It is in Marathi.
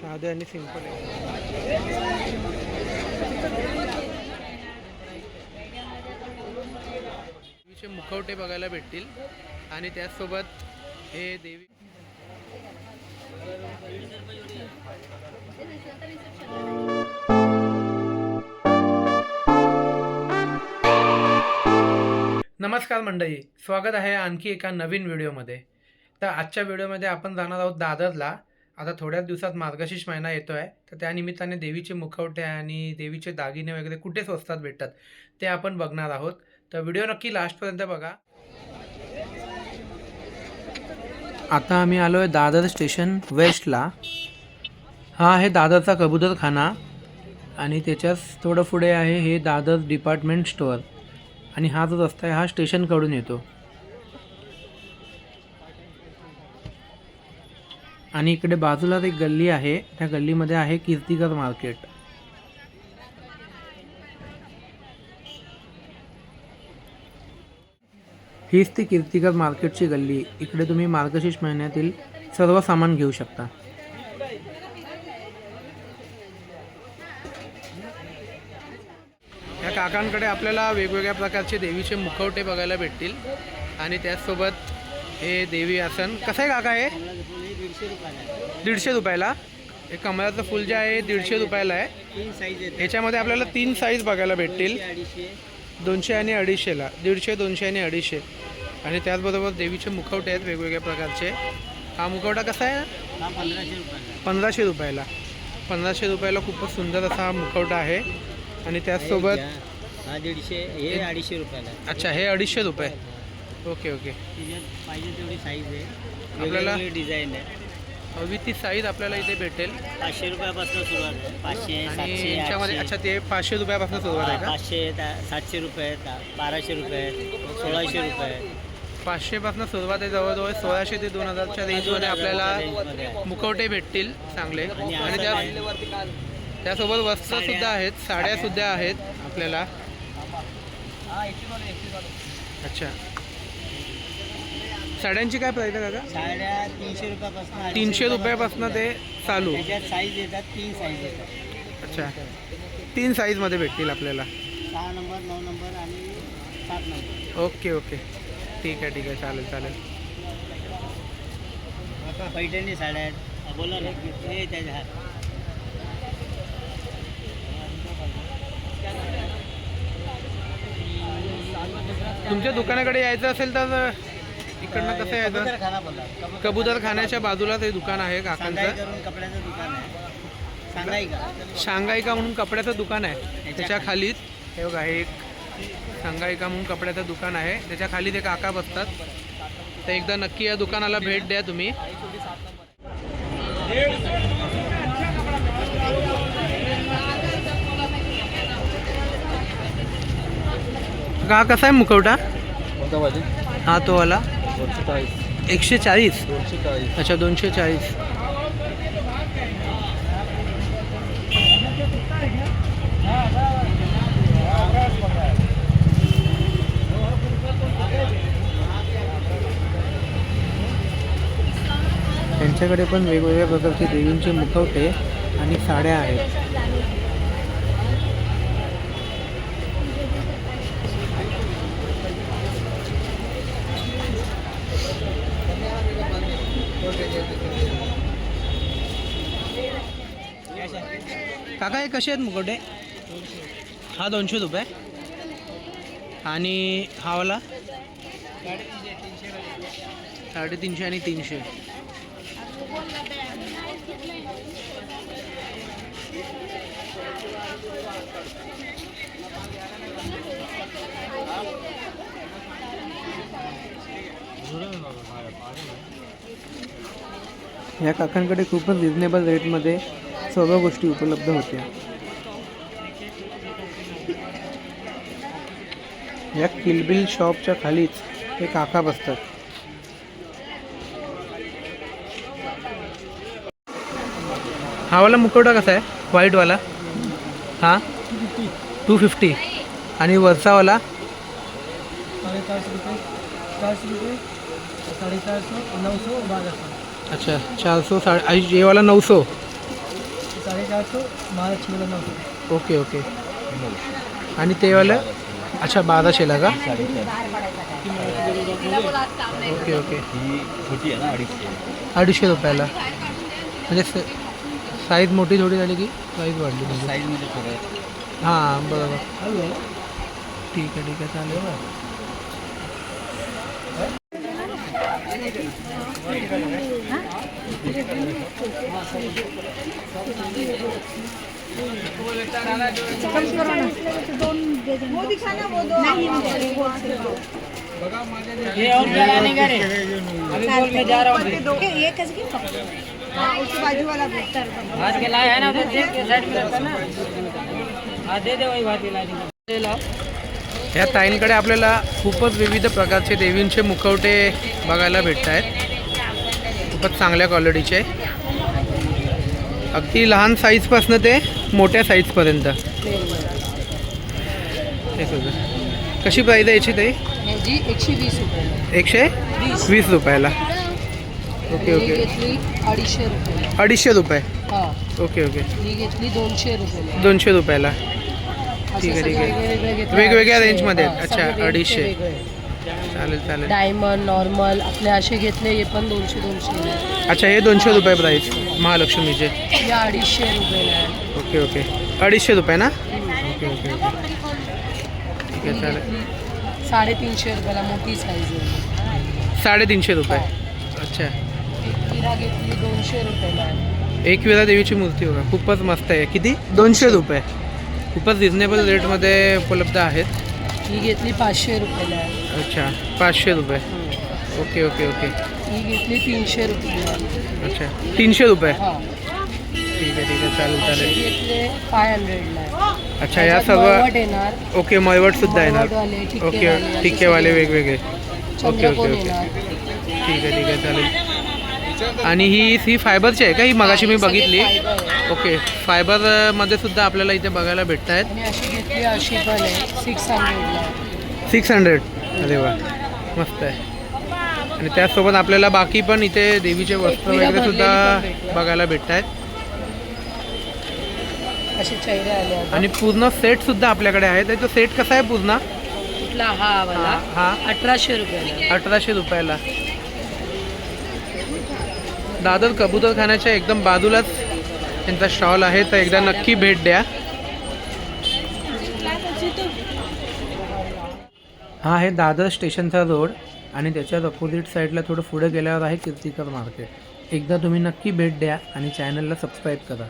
साधे आणि सिंपल आहे. देवीचे मुखवटे बघायला भेटतील आणि त्याचसोबत हे देवी नमस्कार मंडळी स्वागत आहे आणखी एका नवीन व्हिडिओमध्ये. तर आजच्या व्हिडिओमध्ये आपण जाणार आहोत दादरला. आता थोड्याच दिवसात मार्गशीर्ष महिना येतो आहे तर त्यानिमित्ताने देवीचे मुखवटे आणि देवीचे दागिने वगैरे कुठे स्वस्तात भेटतात ते आपण बघणार आहोत. तर व्हिडिओ नक्की लास्टपर्यंत बघा. आता आम्ही आलो आहे दादर स्टेशन वेस्टला. हा आहे दादरचा कबूतरखाना आणि त्याच्याच थोडं पुढे आहे हे दादर डिपार्टमेंट स्टोअर. आणि हा जो रस्ता आहे हा स्टेशनकडून येतो. आणि इकडे बाजूलाच एक गल्ली आहे. त्या गल्लीमध्ये आहे कीर्तिकर मार्केट. हीच ती कीर्तिकर मार्केटची गल्ली. इकडे तुम्ही मार्गशीर्ष महिन्यातील सर्व सामान घेऊ शकता. या काकांकडे आपल्याला वेगवेगळ्या प्रकारचे देवीचे मुखवटे बघायला भेटतील. आणि त्याचसोबत हे देवी आसन. कसं आहे काका हे? दीडशे रुपयाला दीडशे रुपयाला? हे कमळाचं फुल जे आहे दीडशे रुपयाला आहे. तीन साईज येते. ह्याच्यामध्ये आपल्याला तीन साईज बघायला भेटतील. अडीचशे. दोनशे आणि अडीचशेला. दीडशे दोनशे आणि अडीचशे. आणि त्याचबरोबर देवीचे मुखवटे आहेत वेगवेगळ्या प्रकारचे. हा मुखवटा कसा आहे? पंधराशे रुपयाला पंधराशे रुपयाला. पंधराशे रुपयाला खूपच सुंदर असा हा मुखवटा आहे. आणि त्याचसोबत हा दीडशे हे अडीचशे रुपयाला अच्छा हे अडीचशे रुपये. Okay okay. त्याच्यात पाहिजे तेवढी साईज आहे. आपल्याला- वेगवेगळी डिझाईन आहे. हवी ती साईज आपल्याला इथे भेटेल. पाचशे रुपयापासून सुरुवात आहे. पाचशे आणि सातशे यांच्यामध्ये आठशे. अच्छा ते पाचशे रुपयापासून सुरुवात आहे का? पाचशे सातशे रुपये आहेत, बाराशे रुपये आहेत, सोळाशे रुपये. आहेत. पाचशेपासून सुरुवात आहे जवळजवळ सोळाशे ते दोन हजारच्या रेंजमध्ये आपल्याला. मुखवटे भेटतील चांगले. आणि त्या? त्यासोबत वस्त्र सुद्धा आहेत साड्या सुद्धा आहेत आपल्याला. अच्छा. साड्यांची काय प्राईस आहे काका साड्या तीनशे रुपयापासून तीनशे रुपयापासून ते चालू. त्याच्यात साईज येतात तीन साईज येतात. अच्छा. तीन साईजमध्ये भेटतील आपल्याला. सहा नंबर नऊ नंबर आणि सात नंबर. Okay okay. ठीक आहे ठीक आहे. चालेल चालेल. पैठणी साड्या आहेत. बोला ना. हे त्याच्या हात तुमच्या दुकानाकडे यायचं असेल तर इकडनं कसं यायचं खाना बोला कबूतर खाण्याच्या बाजूलाच हे दुकान आहे सांगाई काकांचं करून कपड्याचं दुकान आहे. सांगाई का? शांघाईका म्हणून कपड्याचं दुकान आहे. त्याच्या खालीच हे बघा हे एक शांघाईका म्हणून कपड्याचं दुकान आहे. त्याच्याखाली ते काका बसतात. तर एकदा नक्की या दुकानाला भेट द्या तुम्ही. का कसा आहे मुखवटा? कोणता पाहिजे हा तो वाला. दोनशे चाळीस एकशे चाळीस दोनशे चाळीस अच्छा दोनशे चाळीस त्यांच्याकडे पण वेगवेगळ्या प्रकारचे देवींचे मुखवटे आणि साड्या आहेत. काका हे कसे आहेत मुकोटे हा दोनशे रुपये. आणि हा वाला? साडेतीनशे आणि तीनशे. या काकांकडे खूपच रिजनेबल रेटमध्ये सर्व गोष्टी उपलब्ध होत्या. या किलबिल शॉपच्या खालीच हे काका बसतात. हा वाला मुखवटा कसा आहे? व्हाईटवाला हा? टू फिफ्टी आणि वरचावाला बाराशे. अच्छा चार सौ साढ़े ये वाला नौ सौ साडेचारशे महालक्ष्मीला नव्हतं ओके ओके। आणि ते वालं? अच्छा बाराशेला का? Okay okay. ही छोटी आहे ना अडीचशे अडीचशे रुपयाला. म्हणजे साईज मोठी थोडी झाली की साईज वाढली म्हणजे? थोडं हां बरोबर. ठीक आहे ठीक आहे चालेल. ये और का रे अभी बोल जा रहा हूँ ये कैसे उसके बाजू वाला आज के है ना उधर देख के साइड में ना दे दे वही या ताईंकडे आपल्याला खूपच विविध प्रकारचे देवींचे मुखवटे बघायला भेटत आहेत खूपच चांगल्या क्वालिटीचे अगदी लहान साईजपासनं ते मोठ्या साईजपर्यंत हे बघा. कशी प्राईज आहे याची ताई? एकशे वीस एकशे वीस. रुपयाला. Okay okay. अडीचशे रुपये अडीचशे रुपये. Okay okay. घेतली दोनशे रुपये दोनशे रुपयाला. ठीक आहे, ठीक आहे. वेगवेगळ्या रेंजमध्ये. अच्छा, अडीचशे. चालेल चालेल. डायमंड नॉर्मल आपले असे घेतले हे पण दोनशे दोनशे अच्छा हे दोनशे रुपये प्राईस महालक्ष्मीचे. अडीचशे रुपये ओके ओके. अडीचशे रुपये ना? Okay okay okay. ठीक आहे चालेल. साडेतीनशे रुपयाला मोठी साईज आहे. साडेतीनशे रुपये. अच्छा. एक घेतली दोनशे रुपयाला आहे एक विरा देवीची मूर्ती बघा खूपच मस्त आहे. किती? दोनशे रुपये. खूपच रिजनेबल रेटमध्ये उपलब्ध आहेत. ही घेतली पाचशे रुपयाला. आहे अच्छा पाचशे रुपये. Okay okay okay. ही घेतली तीनशे रुपयाला आहे अच्छा तीनशे रुपये? हा. ठीक आहे ठीक आहे चालेल चालेल. घेतले फाय हंड्रेडला आहे अच्छा या त्याच्यात सर्व मळवट येणार. ओके मळवटसुद्धा येणार. मळवटवाले, ओके असे ठिक्केवाले सगळे. वेगवेगळे. Okay okay okay. येणार? ठीक आहे ठीक आहे चालेल. आणि ही ही फायबरची आहे का? ही मगाशी मी बघितली. ओके फायबरमध्ये सुद्धा आपल्याला इथे बघायला भेटत आहेत आणि अशी घेतली अशी पण आहे सिक्स हंड्रेडला सिक्स हंड्रेड अरे वा मस्त आहे. आणि त्याचसोबत आपल्याला बाकी पण इथे देवीचे वस्त्र वगैरे सुद्धा. बघायला भेटत आहेत. आणि पूर्ण सेट सुद्धा आपल्याकडे आहे. त्याचा सेट कसा आहे पूर्ण? कुठला? हा वाला. हा अठराशे रुपयाला. अठराशे रुपयाला. दादर कबूतरखान्याच्या एकदम बाजूलाच त्यांचा स्टॉल आहे. तर एकदा नक्की भेट द्या. हा आहे दादर स्टेशनचा रोड आणि त्याच्या अपोजिट साईडला थोडं पुढे गेल्यावर आहे कीर्तिकर मार्केट एकदा तुम्ही नक्की भेट द्या आणि चॅनलला सबस्क्राईब करा.